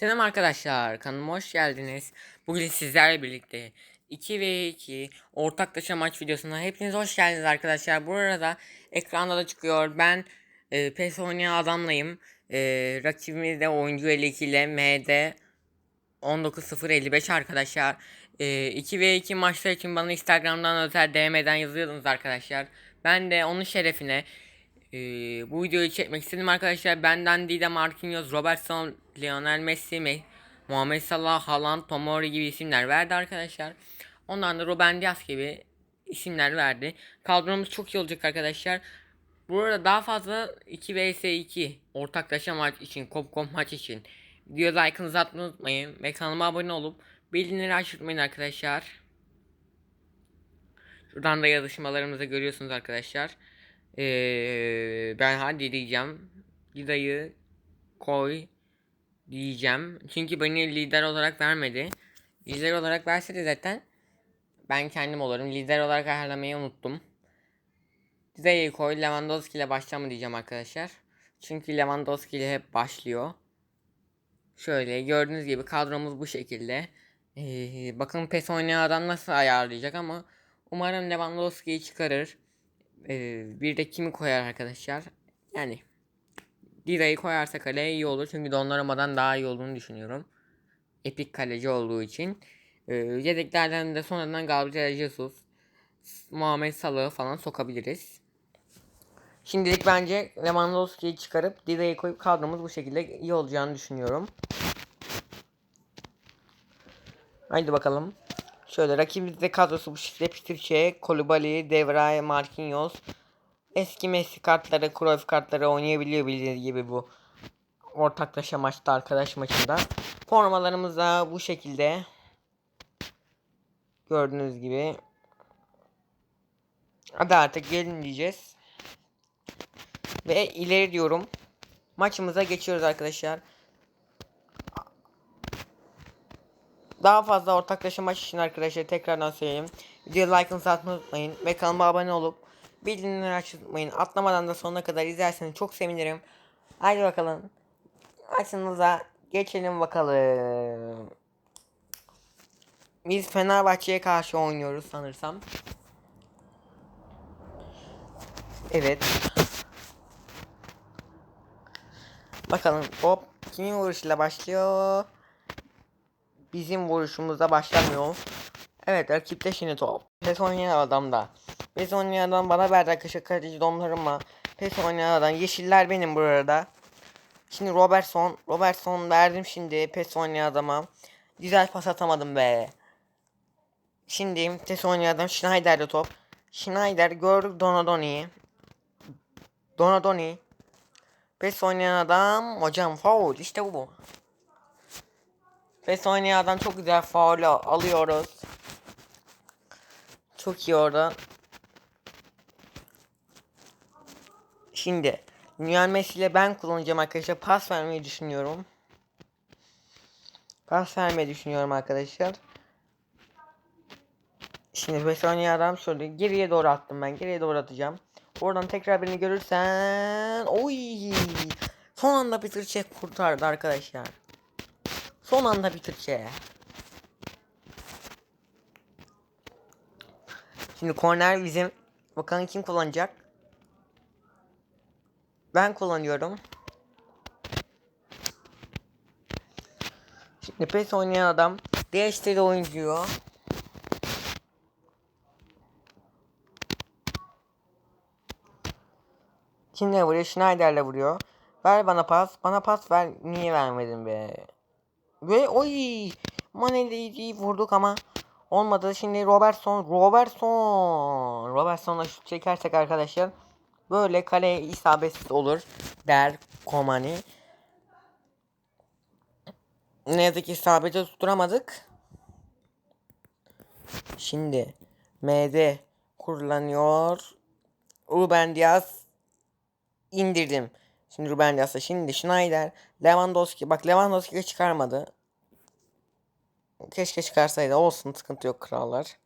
Selam arkadaşlar, kanalıma hoş geldiniz. Bugün sizlerle birlikte 2 ve 2 ortaklaşa maç videosuna hepiniz hoş geldiniz arkadaşlar. Bu arada ekranda da çıkıyor. Ben e, PES oynayan adamlayım. E, rakibimiz de oyuncu 52 ile MD 19055 arkadaşlar. E, 2 ve 2 maçlar için bana Instagram'dan özel DM'den yazıyordunuz arkadaşlar. Ben de onun şerefine ee, bu videoyu çekmek istedim arkadaşlar. Benden Dida Marquinhos, Robertson, Lionel Messi, Me- Muhammed Salah, Haaland, Tomori gibi isimler verdi arkadaşlar. Ondan da Ruben Dias gibi isimler verdi. Kadromuz çok iyi olacak arkadaşlar. Bu arada daha fazla 2 vs 2 ortaklaşa maç için, kop kop maç için video like'ınızı atmayı unutmayın. Ve kanalıma abone olup bildirimleri açmayın arkadaşlar. Şuradan da yazışmalarımızı görüyorsunuz arkadaşlar. Ee, ben hadi diyeceğim. Lida'yı koy diyeceğim. Çünkü beni lider olarak vermedi. Lider olarak verse de zaten ben kendim olurum. Lider olarak ayarlamayı unuttum. Lida'yı koy Lewandowski ile başlama diyeceğim arkadaşlar. Çünkü Lewandowski ile hep başlıyor. Şöyle gördüğünüz gibi kadromuz bu şekilde. Ee, bakın PES oynayan adam nasıl ayarlayacak ama umarım Lewandowski'yi çıkarır. Bir de kimi koyar arkadaşlar? Yani Dida'yı koyarsa kaleye iyi olur. Çünkü Donnaruma'dan daha iyi olduğunu düşünüyorum. Epik kaleci olduğu için. Ee, yedeklerden de sonradan Gabriel Jesus, Muhammed Salah'ı falan sokabiliriz. Şimdilik bence Lewandowski'yi çıkarıp Dida'yı koyup kadromuz bu şekilde iyi olacağını düşünüyorum. Haydi bakalım. Şöyle rakibimizde kadrosu bu şekilde Petrice, Kolibali, Devray, Marquinhos. Eski Messi kartları, Cruyff kartları oynayabiliyor bildiğiniz gibi bu ortaklaşa maçta arkadaş maçında. Formalarımız da bu şekilde. Gördüğünüz gibi. Hadi artık gelin diyeceğiz. Ve ileri diyorum. Maçımıza geçiyoruz arkadaşlar. Daha fazla ortaklaşa için arkadaşlar tekrardan söyleyeyim. Video like'ınızı atmayı unutmayın. Ve kanalıma abone olup bildirimleri açmayı unutmayın. Atlamadan da sonuna kadar izlerseniz çok sevinirim. Haydi bakalım. Maçınıza geçelim bakalım. Biz Fenerbahçe'ye karşı oynuyoruz sanırsam. Evet. Bakalım hop kimin vuruşuyla başlıyor? Bizim vuruşumuzda başlamıyor. Evet rakipte şimdi top. Pes oynayan adam da. Pes oynayan adam bana verdi arkadaşlar kaleci donlarıma. Pes oynayan adam. Yeşiller benim burada. Şimdi Robertson. Robertson verdim şimdi pes oynayan adama. Güzel pas atamadım be. Şimdi pes oynayan adam Schneider'de top. Schneider gördük Donadoni'yi. Donadoni. Pes oynayan adam. Hocam foul işte bu oynayan adam çok güzel faul alıyoruz. Çok iyi orada. Şimdi Lionel Messi ile ben kullanacağım arkadaşlar. Pas vermeyi düşünüyorum. Pas vermeyi düşünüyorum arkadaşlar. Şimdi pes oynayan adam şöyle geriye doğru attım ben. Geriye doğru atacağım. Oradan tekrar birini görürsen. Oy! Son anda Peter Çek kurtardı arkadaşlar. Son anda bitirçe. Şimdi korner bizim. Bakalım kim kullanacak? Ben kullanıyorum. Şimdi pes oynayan adam değiştirdi oyuncuyu. Kimle vuruyor? Schneider'le vuruyor. Ver bana pas. Bana pas ver. Niye vermedin be? Ve oy Mane'yi vurduk ama olmadı. Şimdi Robertson, Robertson, Robertson'la şut çekersek arkadaşlar böyle kale isabetsiz olur der Komani. Ne yazık ki isabeti tutturamadık. Şimdi MD kullanıyor. Ruben Diaz indirdim. Şimdi Ruben Diaz'a şimdi Schneider, Lewandowski. Bak Lewandowski çıkarmadı. Keşke çıkarsaydı. Olsun sıkıntı yok krallar.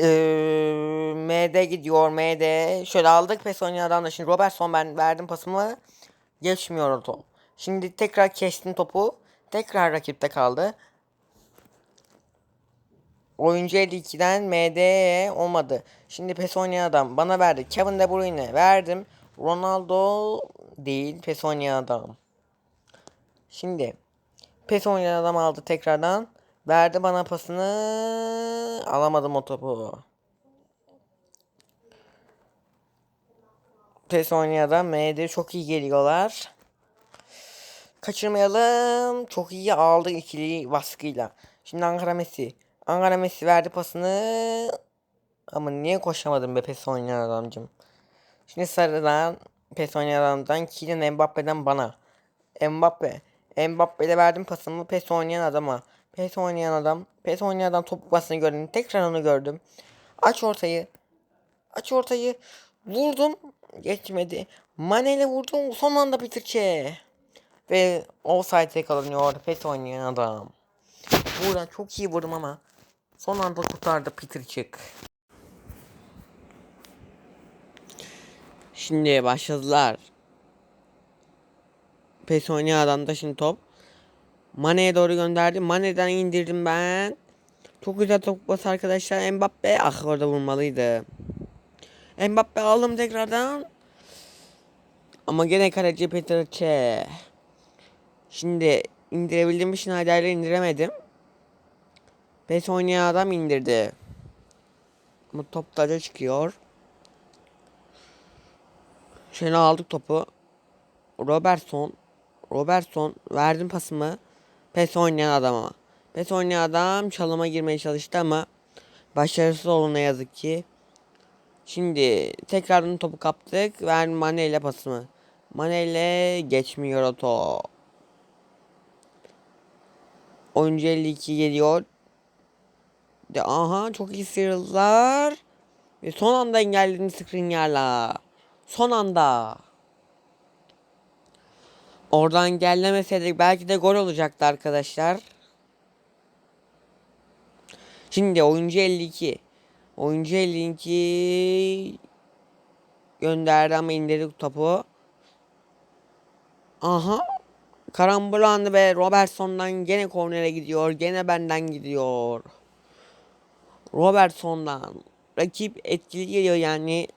Ee, MD gidiyor MD. Şöyle aldık pes oynayan da şimdi Robertson ben verdim pasımı. Geçmiyor o top. Şimdi tekrar kestim topu. Tekrar rakipte kaldı. Oyuncu 52'den MD'ye olmadı. Şimdi PES oynayan adam bana verdi. Kevin De Bruyne verdim. Ronaldo değil PES oynayan adam. Şimdi PES oynayan adam aldı tekrardan. Verdi bana pasını. Alamadım o topu. PES oynayan adam MD çok iyi geliyorlar. Kaçırmayalım. Çok iyi aldı ikili baskıyla. Şimdi Ankara Messi. Ankara Messi verdi pasını. Ama niye koşamadım be PES oynayan adamcım. Şimdi sarıdan PES oynayan Kylian Mbappe'den bana. Mbappe. Mbappe'de verdim pasımı PES oynayan adama. PES oynayan adam. PES oynayan adam topuk basını gördüm. Tekrar onu gördüm. Aç ortayı. Aç ortayı. Vurdum. Geçmedi. Mane vurdum. Son anda bitirçe. Ve offside'e kalınıyor. PES oynayan adam. Buradan çok iyi vurdum ama son anda kurtardı Peter Çık. Şimdi başladılar. PES oynayan adamda şimdi top. Mane'ye doğru gönderdi. Mane'den indirdim ben. Çok güzel top bas arkadaşlar. Mbappe ah orada vurmalıydı. Mbappe aldım tekrardan. Ama gene kaleci Peter. Şimdi indirebildiğim Schneider'le indiremedim. PES oynayan adam indirdi. Ama top taca çıkıyor. Şöyle aldık topu. Robertson. Robertson verdim pasımı. PES oynayan adama. PES oynayan adam çalıma girmeye çalıştı ama başarısız oldu ne yazık ki. Şimdi tekrardan topu kaptık. Verdim Mane ile pasımı. Mane ile geçmiyor o top. Oyuncu 52 geliyor. De aha çok iyi sıyrıldılar. Ve son anda engelledi Skriniar'la. Son anda. Oradan engellemeseydik belki de gol olacaktı arkadaşlar. Şimdi oyuncu 52. Oyuncu 52 gönderdi ama indirdik topu. Aha. Karambol anı ve Robertson'dan gene kornere gidiyor. Gene benden gidiyor. Robertson'dan. Rakip etkili geliyor yani.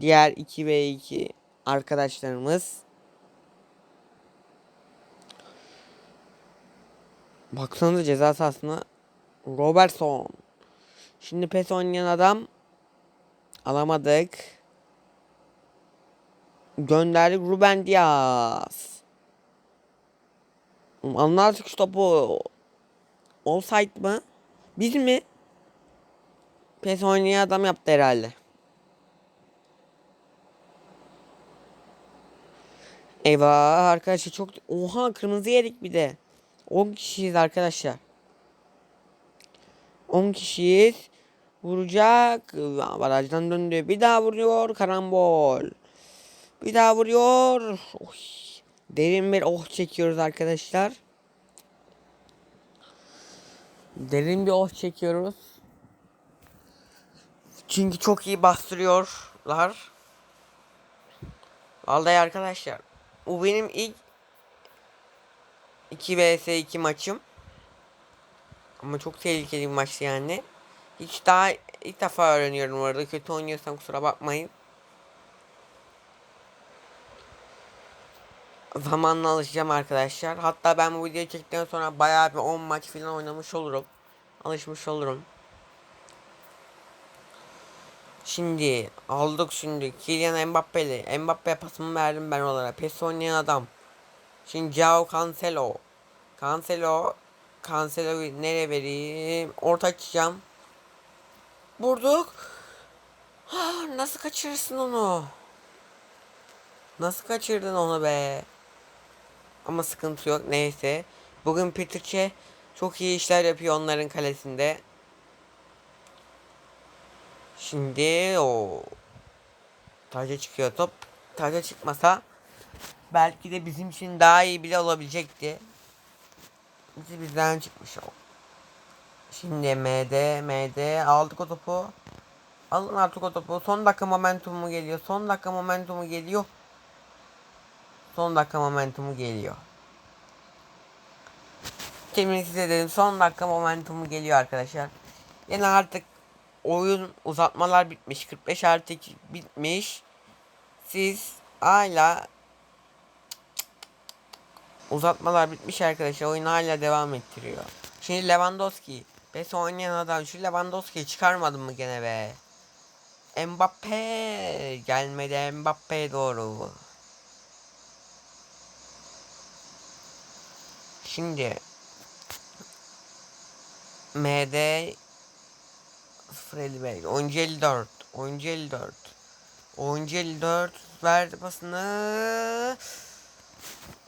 Diğer 2 ve 2 arkadaşlarımız. Baksanıza ceza sahasına. Robertson. Şimdi pes oynayan adam. Alamadık. Gönderdik Ruben Diaz. Anlarsın şu topu. Offside mı? Biz mi? PES oynayan adam yaptı herhalde. Eyvah arkadaşlar çok... Oha kırmızı yedik bir de. 10 kişiyiz arkadaşlar. 10 kişiyiz. Vuracak. Barajdan döndü. Bir daha vuruyor. Karambol. Bir daha vuruyor. Oy. Derin bir oh çekiyoruz arkadaşlar. Derin bir oh çekiyoruz. Çünkü çok iyi bastırıyorlar. Vallahi arkadaşlar. Bu benim ilk 2 vs 2 maçım. Ama çok tehlikeli bir maç yani. Hiç daha ilk defa öğreniyorum orada. Kötü oynuyorsam kusura bakmayın. Zamanla alışacağım arkadaşlar. Hatta ben bu videoyu çektikten sonra bayağı bir 10 maç falan oynamış olurum. Alışmış olurum. Şimdi aldık şimdi Kylian Mbappe'li. Mbappe pasımı verdim ben olarak. PES oynayan adam. Şimdi Joao Cancelo. Cancelo. Cancelo'yu nereye vereyim? Orta açacağım. Vurduk. Ah, nasıl kaçırırsın onu? Nasıl kaçırdın onu be? Ama sıkıntı yok neyse. Bugün Petrçe çok iyi işler yapıyor onların kalesinde. Şimdi o taca çıkıyor top. Taca çıkmasa belki de bizim için daha iyi bile olabilecekti. Bizi bizden çıkmış o. Şimdi MD MD aldık o topu. Alın artık o topu. Son dakika momentumu geliyor. Son dakika momentumu geliyor. Son dakika momentumu geliyor. Temin size dedim son dakika momentumu geliyor arkadaşlar. Yani artık oyun uzatmalar bitmiş. 45 artı 2 bitmiş. Siz hala uzatmalar bitmiş arkadaşlar. Oyun hala devam ettiriyor. Şimdi Lewandowski. PES oynayan adam şu Lewandowski'yi çıkarmadın mı gene be? Mbappe gelmedi Mbappe doğru. Şimdi MD 055 oyuncu 54 oyuncu 54 oyuncu 54 verdi pasını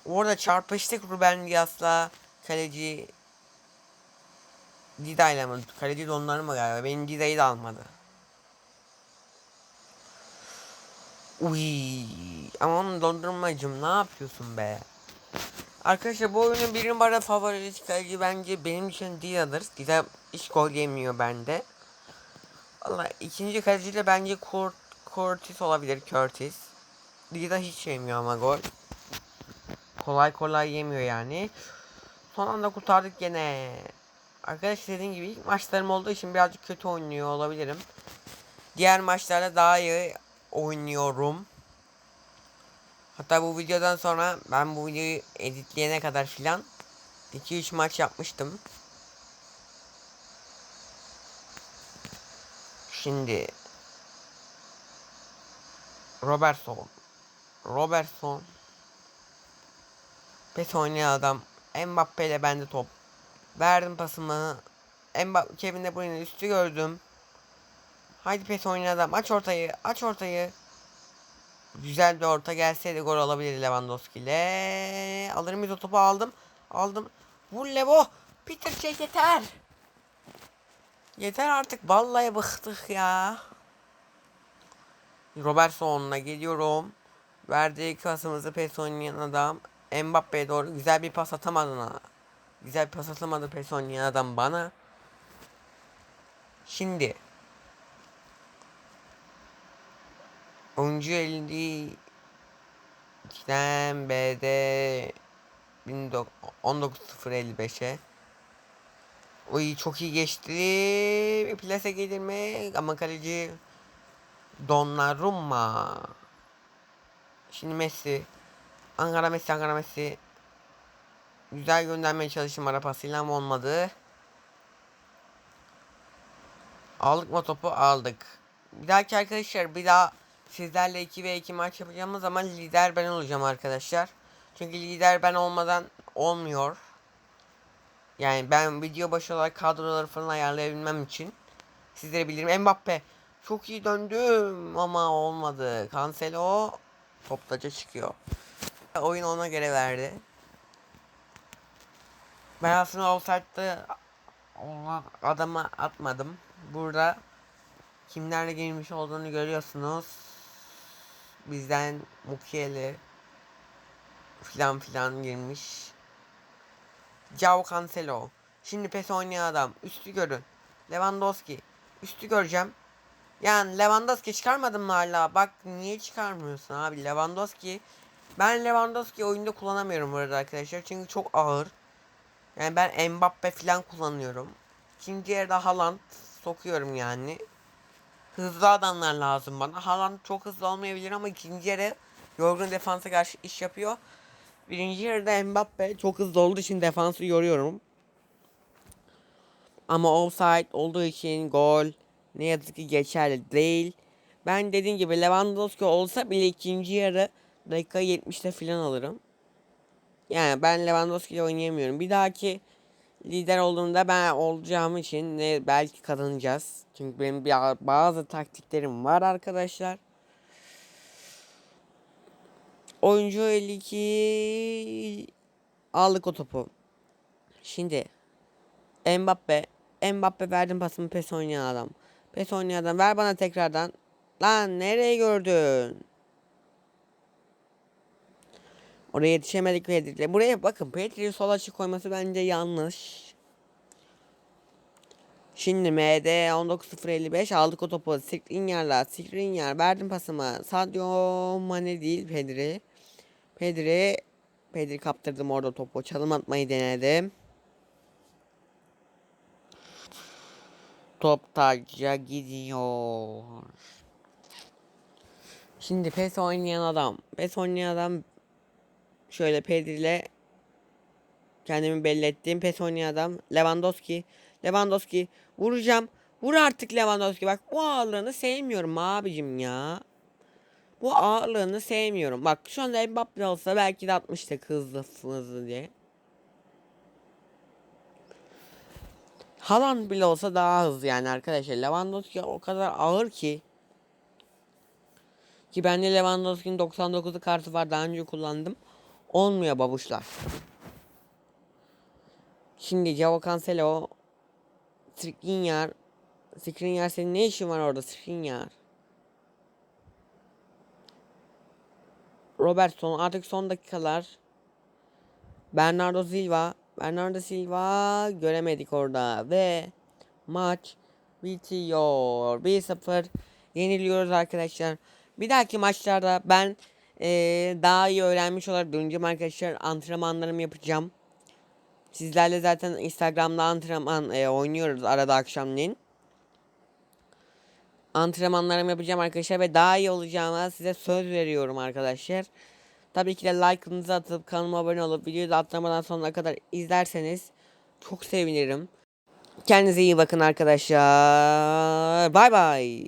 orada çarpıştık Ruben Dias'la kaleci Dida'yla mı? Kaleci donları mı galiba? Benim Dida'yı da almadı. Uy, aman dondurmacım ne yapıyorsun be? Arkadaşlar bu oyunun bir numara favori kaleci bence benim için Dida'dır. Dida hiç gol yemiyor bende. Valla ikinci kaleci de bence Kurt, Curtis olabilir Curtis. Dida hiç yemiyor ama gol. Kolay kolay yemiyor yani. Son anda kurtardık gene. Arkadaşlar dediğim gibi ilk maçlarım olduğu için birazcık kötü oynuyor olabilirim. Diğer maçlarda daha iyi oynuyorum. Hatta bu videodan sonra ben bu videoyu editleyene kadar filan 2-3 maç yapmıştım. Şimdi Robertson Robertson Pes oynayan adam Mbappe ile bende top Verdim pasımı Mbappe Kevin De Bruyne üstü gördüm Haydi pes oynayan adam aç ortayı aç ortayı Güzel bir orta gelseydi gol olabilir Lewandowski ile. Alır mıyız o topu aldım. Aldım. Vur Levo. Peter çek yeter. Yeter artık. Vallahi bıktık ya. Robertson'la geliyorum. Verdiği pasımızı pes oynayan adam. Mbappe'ye doğru güzel bir pas atamadı. Ha. Güzel bir pas atamadı pes oynayan adam bana. Şimdi Oyuncu 52'den B'de 19055'e Oy çok iyi geçti. Plase gelir mi? Ama kaleci Donnarumma. Şimdi Messi. Ankara Messi, Ankara Messi. Güzel göndermeye çalıştım ara pasıyla ama olmadı. Aldık mı topu? Aldık. Bir dahaki arkadaşlar bir daha sizlerle 2 ve 2 maç yapacağımız zaman lider ben olacağım arkadaşlar. Çünkü lider ben olmadan olmuyor. Yani ben video başı olarak kadroları falan ayarlayabilmem için sizlere bilirim. Mbappe çok iyi döndüm ama olmadı. Cancelo toptaca çıkıyor. Oyun ona göre verdi. Ben aslında offside'da adama atmadım. Burada kimlerle girmiş olduğunu görüyorsunuz bizden Mukiele filan filan girmiş. Cao Cancelo. Şimdi pes oynayan adam. Üstü görün. Lewandowski. Üstü göreceğim. Yani Lewandowski çıkarmadın mı hala? Bak niye çıkarmıyorsun abi? Lewandowski. Ben Lewandowski oyunda kullanamıyorum burada arkadaşlar. Çünkü çok ağır. Yani ben Mbappe falan kullanıyorum. İkinci yerde Haaland sokuyorum yani hızlı adamlar lazım bana. Haaland çok hızlı olmayabilir ama ikinci yarı yorgun defansa karşı iş yapıyor. Birinci yarıda Mbappe çok hızlı olduğu için defansı yoruyorum. Ama offside olduğu için gol ne yazık ki geçerli değil. Ben dediğim gibi Lewandowski olsa bile ikinci yarı dakika 70'te falan alırım. Yani ben Lewandowski ile oynayamıyorum. Bir dahaki lider olduğumda ben olacağım için ne belki kazanacağız. Çünkü benim bir, bazı taktiklerim var arkadaşlar. Oyuncu 52 aldık o topu. Şimdi Mbappe Mbappe verdim pasımı pes oynayan adam. Pes oynayan adam ver bana tekrardan. Lan nereye gördün? Oraya yetişemedik Pedri'yle. Buraya bakın Pedri'yi sol açık koyması bence yanlış. Şimdi MD 19055 aldık o topu. Skriniar'la Skriniar verdim pasımı. Sadio Mane değil Pedri. Pedri. Pedri kaptırdım orada topu. Çalım atmayı denedim. Top taca gidiyor. Şimdi PES oynayan adam. PES oynayan adam şöyle Pedri ile kendimi belli ettiğim PES oynayan adam. Lewandowski. Lewandowski vuracağım. Vur artık Lewandowski. Bak bu ağırlığını sevmiyorum abicim ya. Bu ağırlığını sevmiyorum. Bak şu anda Mbappe olsa belki de 60'ta hızlı hızlı diye. Haaland bile olsa daha hızlı yani arkadaşlar. Lewandowski o kadar ağır ki. Ki bende Lewandowski'nin 99'u kartı var daha önce kullandım. Olmuyor babuşlar. Şimdi Joao Cancelo Skriniar Skriniar senin ne işin var orada Skriniar? Robertson artık son dakikalar. Bernardo Silva. Bernardo Silva göremedik orada ve maç bitiyor. 1-0 yeniliyoruz arkadaşlar. Bir dahaki maçlarda ben eee, daha iyi öğrenmiş olarak döneceğim arkadaşlar. Antrenmanlarımı yapacağım. Sizlerle zaten Instagram'da antrenman eee, oynuyoruz arada akşamleyin. Antrenmanlarımı yapacağım arkadaşlar ve daha iyi olacağıma size söz veriyorum arkadaşlar. Tabii ki de like'ınızı atıp kanalıma abone olup videoyu da atlamadan sonuna kadar izlerseniz çok sevinirim. Kendinize iyi bakın arkadaşlar. Bay bay.